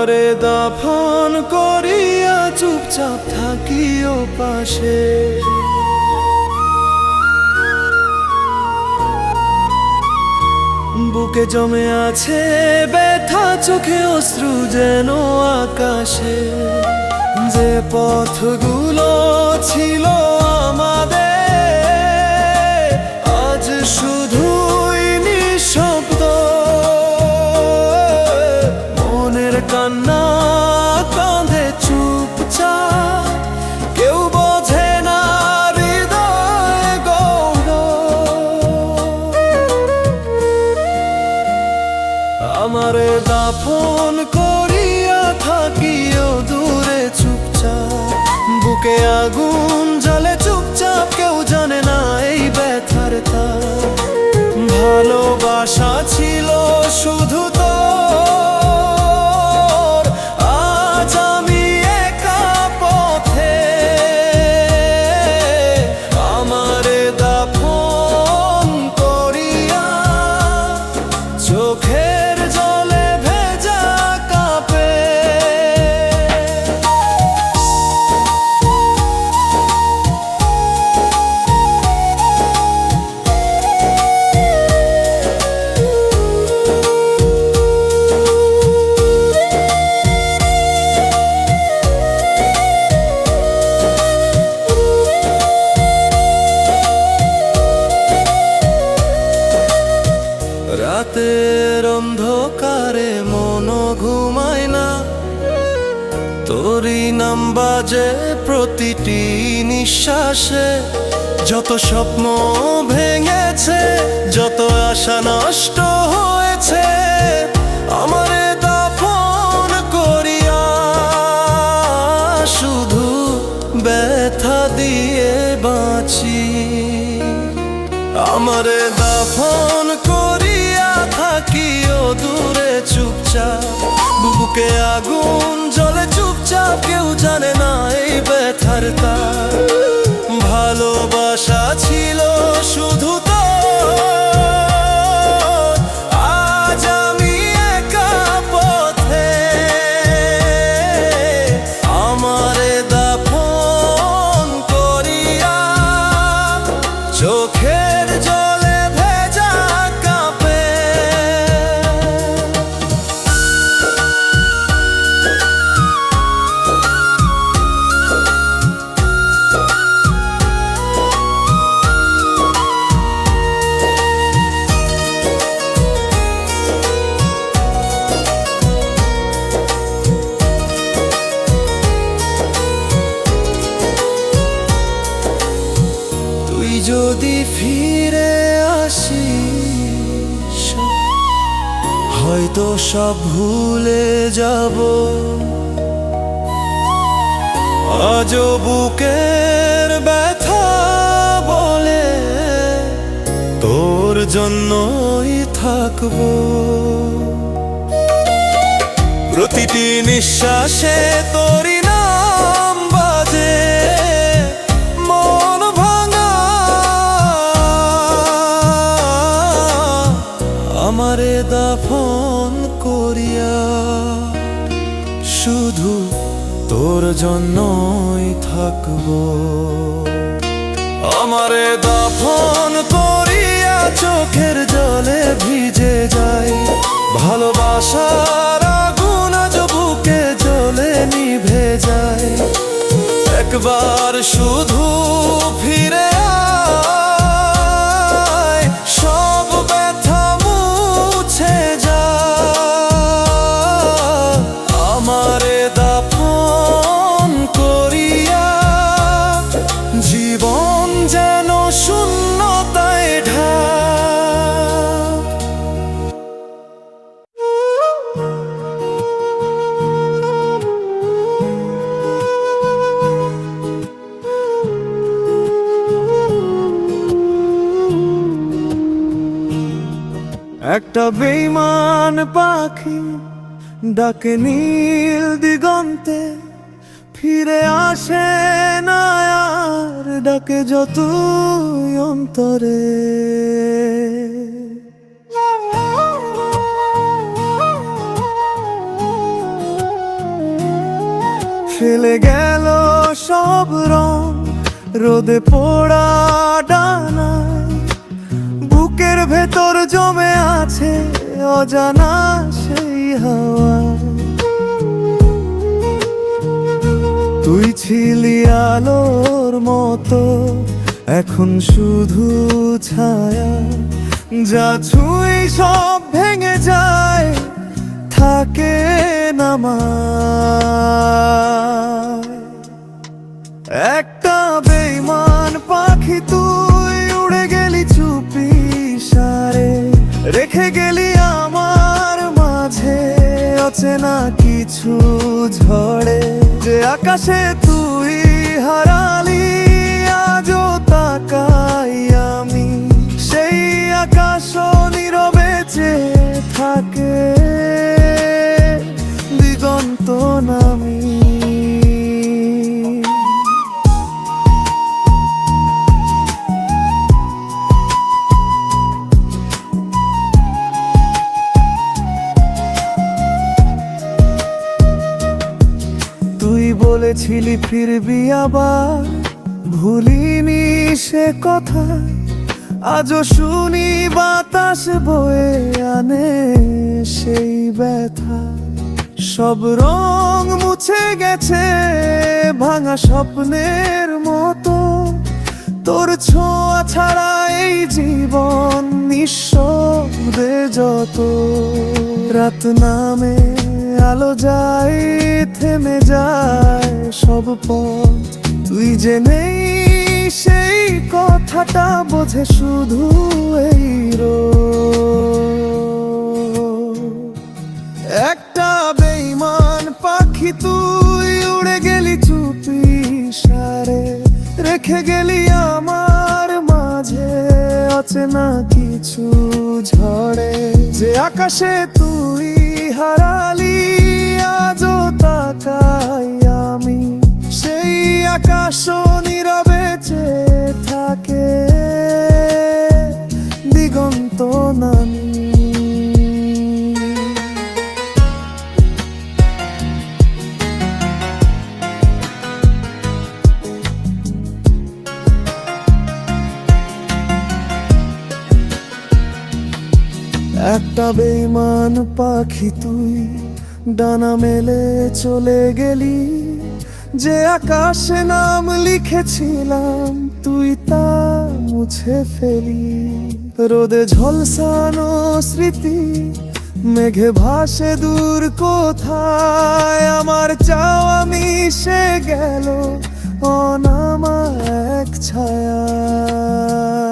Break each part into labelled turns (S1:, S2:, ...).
S1: আমারে দাফন করিয়া চুপচাপ থাকিও পাশে। বুকে জমে আছে ব্যথা, চোখে অশ্রু যেন আকাশে। যে পথগুলো ছিল কান্না কাঁধে চুপচাপ, কেউ বোঝে না হৃদয় গৌরব। আমারে দাফন করিয়া থাকিও দূরে চুপচাপ, বুকে আগুন জ্বলে চুপচাপ, কেউ জানে না এই ব্যথার ভালোবাসা ছিল শুধু চোখের যত স্বপ্ন ভেঙেছে, যত আশা নষ্ট হয়েছে, আমারে দাফন করিয়া শুধু ব্যথা দিয়ে বাঁচি। আমারে দাফন করিয়া থাকিও দূরে চুপচাপ। বুকে আগুন জলে চুপচাপ, কেউ জানে না এই ব্যথার তার যাব। আজ বুকের ব্যথা বলে তোর জন্যই থাকব। প্রতিটি নিঃশ্বাসে তোরই জন্যই থাকব। আমারে দাফন করিয়া চোখের জলে ভিজে যাই। ভালোবাসার আগুন বুকে জলে নিভে যায়। একবার শুধু একটা বেইমান পাখি ডাকে নীল দিগন্তে, ফিরে আসে না আর ডাকে যত অন্তরে। ফেলে গেল সব রং, রোদে পোড়া বুকের ভেতর জমে আছে অজানা সেই হাওয়া। তুই ছিলি আলোর মতো, এখন শুধু ছায়া। যা ছুঁই সব ভেঙে যায়, থাকে নামায় একটা অচেনা কিছু ঝড়ে? যে আকাশে তুই হারালি, আজও তাকাই আমি। সেই আকাশ নীরবে চেয়ে থাকে। বলেছিলি আবার ভুলিনি সে কথা। আজও শুনি বাতাস বয়ে আনে সেই ব্যথা। সব রং মুছে গেছে ভাঙা স্বপ্নের মতো। তোর ছোঁয়া ছাড়া এই জীবন নিঃশব্দে যত। রাত নামে আলো যায় থেমে যায় সব পথ। তুই যে নেই সেই কথাটা বোঝে শুধু এই। একটা বেইমান পাখি তুই উড়ে গেলি চুপি সারে। রেখে গেলি আমার মাঝে অচেনা কিছু ঝড়ে। যে আকাশে তুই হারালি, আজও তাকাই আমি। সেই আকাশ নীরবে থাকে। দিগন্ত নামি একটা বেইমান পাখি তুই ডানা মেলে চলে গেলি। যে আকাশে নাম লিখেছিলাম, তুই তা মুছে ফেলি। রোদে ঝলসানো স্মৃতি, মেঘে ভাসে দূর কোথায়? আমার চাওয়া মিশে গেল, অনামা এক ছায়া।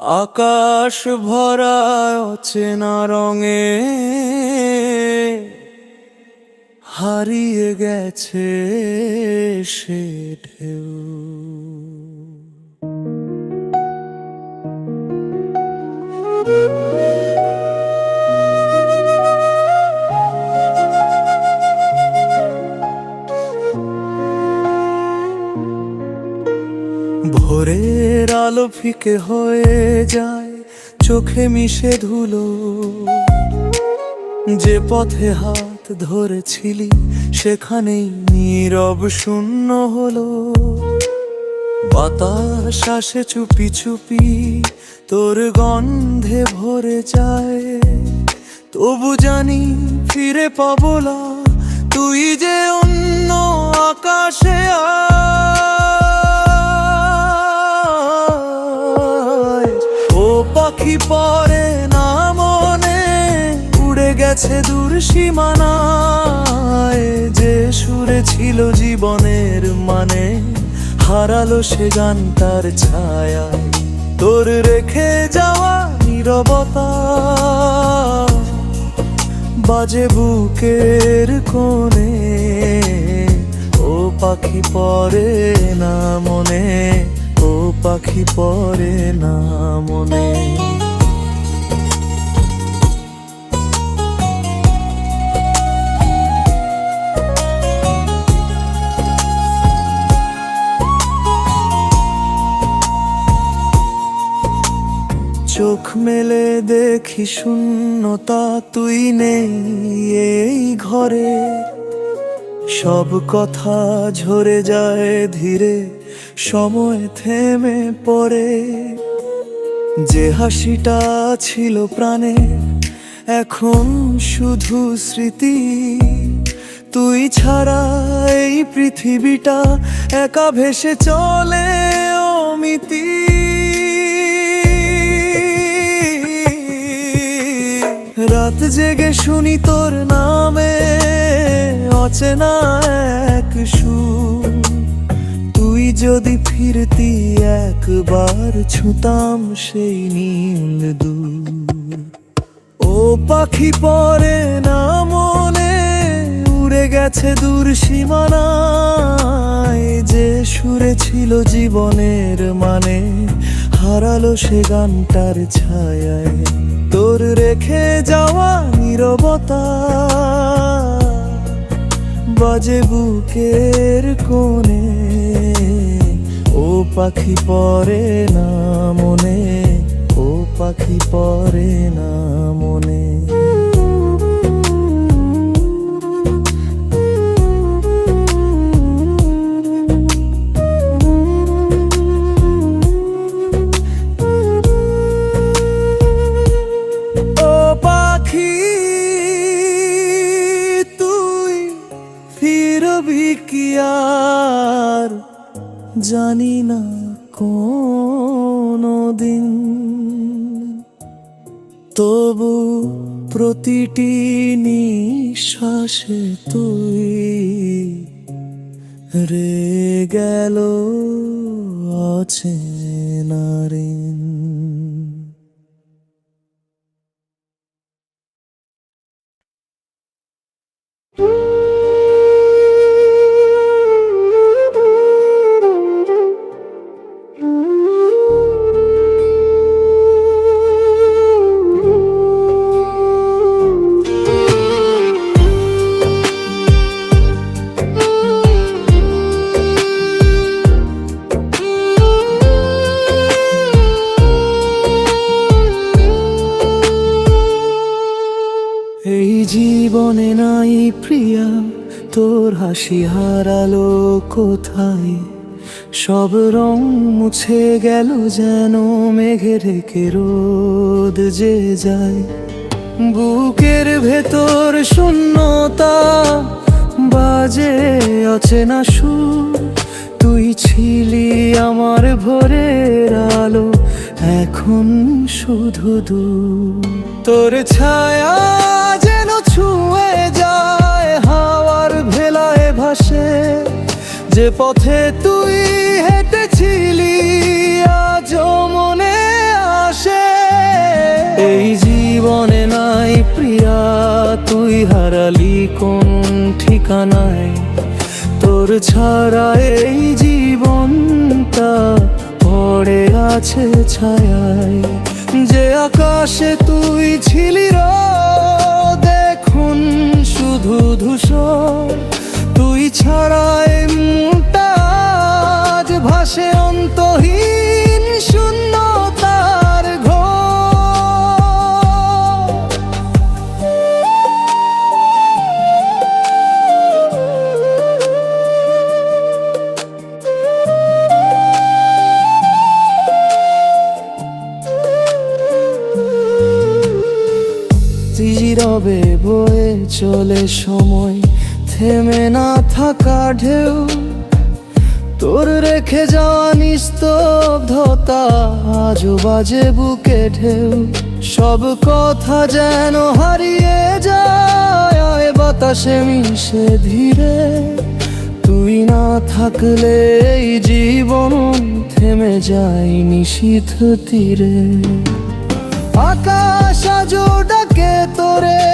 S1: আকাশ ভরা অচেনা রঙে। হারিয়ে গেছে সে ঢেউ। আলো ফিকে হয়ে যায়, চোখে মিশে ধুলো। যে পথে হাত ধরেছিলি, সেখানেই নীরব শূন্য হলো। বাতাস আসে চুপি চুপি, তোর গন্ধে ভরে যায়। তবু জানি ফিরে পাবলা তুই যে অন্য আকাশে আয় গেছে দূর সীমানায়, যে সুরে ছিল জীবনের মানে হারালো সে গান তার ছায়ায়। তোর রেখে যাওয়া নীরবতা, বাজে বুকের কোণে, ও পাখি পরে না মনে, ও পাখি পরে না মনে। চোখ মেলে দেখি শূন্যতা তুই নেই এই ঘরে। সব কথা ঝরে যায় ধীরে, সময় থেমে পড়ে। যে হাসিটা ছিল প্রাণে, এখন শুধু স্মৃতি। তুই ছাড়া এই পৃথিবীটা একা ভেসে চলে অমিতি। জেগে শুনি তোর নামে অচেনা এক সুর। তুই যদি ফিরতি একবার ছুতাম সেই নীল দূর। ও পাখি পরে না মনে উড়ে গেছে দূর সীমানায়। যে সুরে ছিল জীবনের মানে হারালো সে গানটার ছায়ায় তোর রেখে যাওয়া নিরবতা। বাজে বুকের কোণে ও পাখি পরে না মনে, ও পাখি পরে না মনে। কি আর জানি না কোনো দিন তবু প্রতিটি নিঃশ্বাসে তুই রে গেল অচেনা ঋণ এই হাসি হারালো কোথায়? সব রং মুছে গেল যেন মেঘে রেখে রোদ যে যায়। বুকের ভেতর শূন্যতা বাজে অচেনা সুর। তুই ছিলি আমার ভোরের আলো, এখন শুধু দূর। তোর ছায়া যেন ছুঁয়ে যে পথে তুই হেঁটেছিলি আজ মনে আসে। এই জীবনে নাই প্রিয়া, তুই হারালি কোন ঠিকানায়। তোর ছাড়া এই জীবনটা পড়ে আছে ছায়ায়। যে আকাশে তুই ছিলি দেখুন শুধু ধূসর। তুই ছাড়াই মুটা আজ ভাসে অন্তহীন শূন্যতার ঘর। নীরবে বয়ে চলে সময়। থেমে না থাকা ঢেউ, তোর রেখে যাওয়া নিস্তব্ধতা আজও বাজে বুকে ঢেউ। সব কথা যেন হারিয়ে যায় বাতাসে মিশে ধীরে। তুই না থাকলে এই জীবন থেমে যায় নিশীথ তীরে। আকাশ আজো ডাকে তোরে,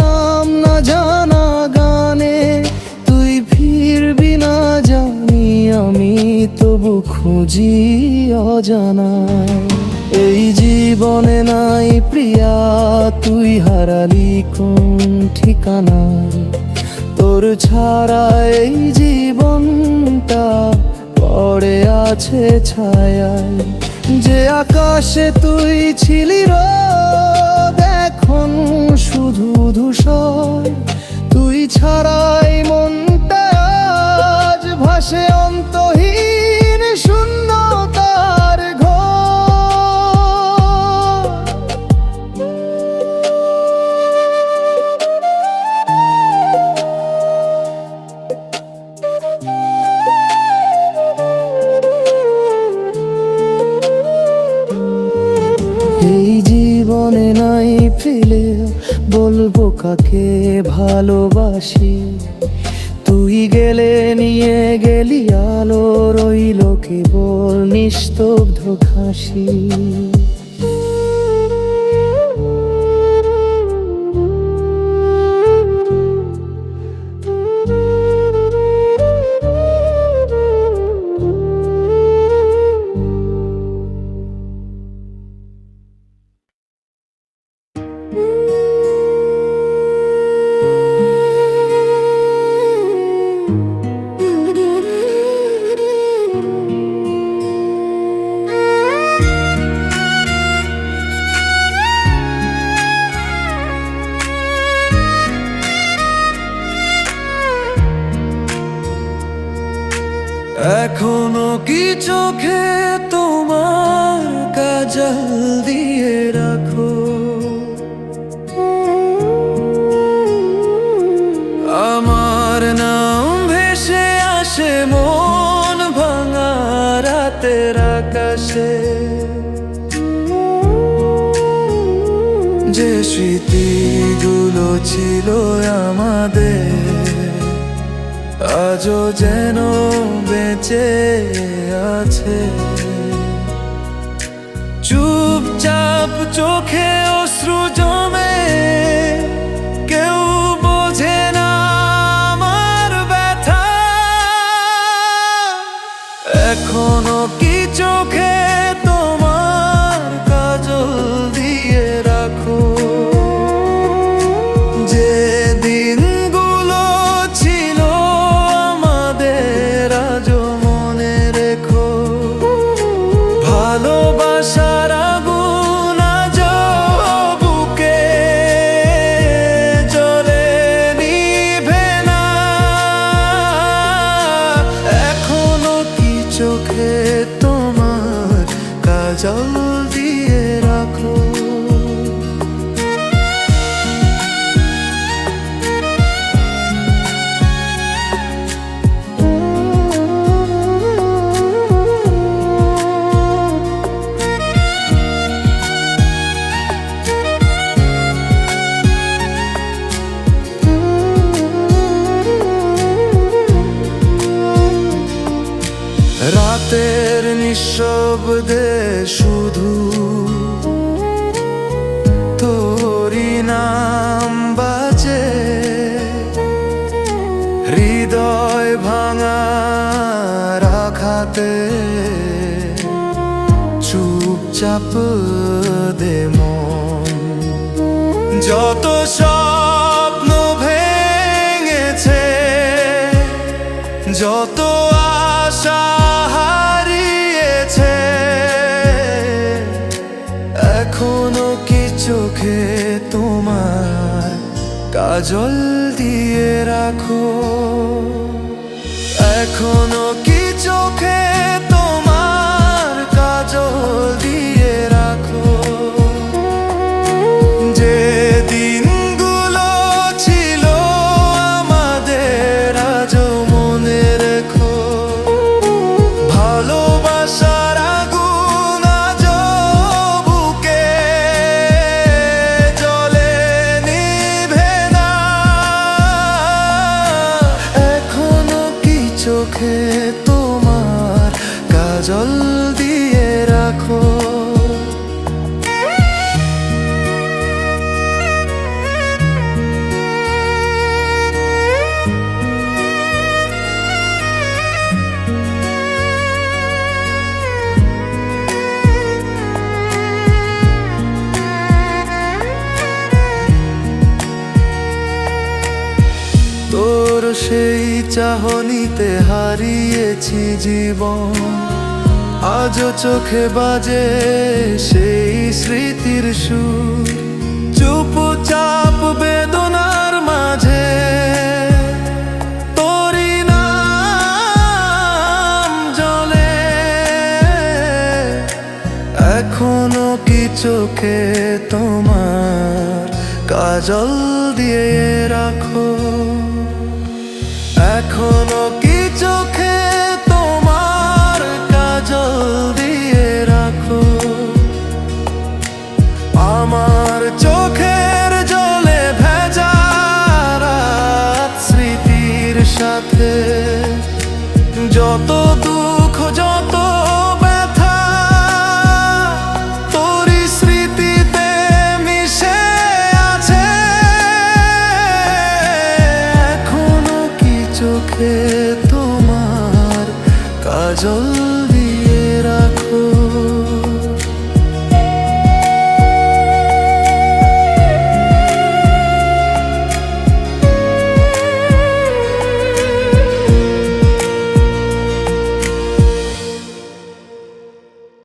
S1: নাম না জানা তবু খুঁজি অজানা। এই জীবনে নাই প্রিয়া, তুই হারালি কোন ঠিকানা? তোর ছাড়া এই জীবনটা পড়ে আছে ছায়ায়। যে আকাশে তুই ছিলি রোদ, এখন শুধু ধূসর। এখনও কি চোখে তোমার কাজল দিয়ে রাখো? আমার নাম ভেসে আসে, মন ভাঙা রাতের আকাশে। যে স্মৃতিগুলো ছিল আমাদের, আজও যেন বেঁচে আছে। চুপচাপ দে মন। যত স্বপ্ন ভেঙেছে, যত আশা হারিয়েছে, এখনও কি চোখে তোমার কাজল দিয়ে রাখো? এখনও তোর সেই চাহনিতে হারিয়েছি জীবন। আজও চোখে বাজে সেই স্মৃতির সুর। চুপচাপ বেদনার মাঝে তোরই নাম জলে। এখনও কি চোখে তোমার কাজল এখনও কি চোখে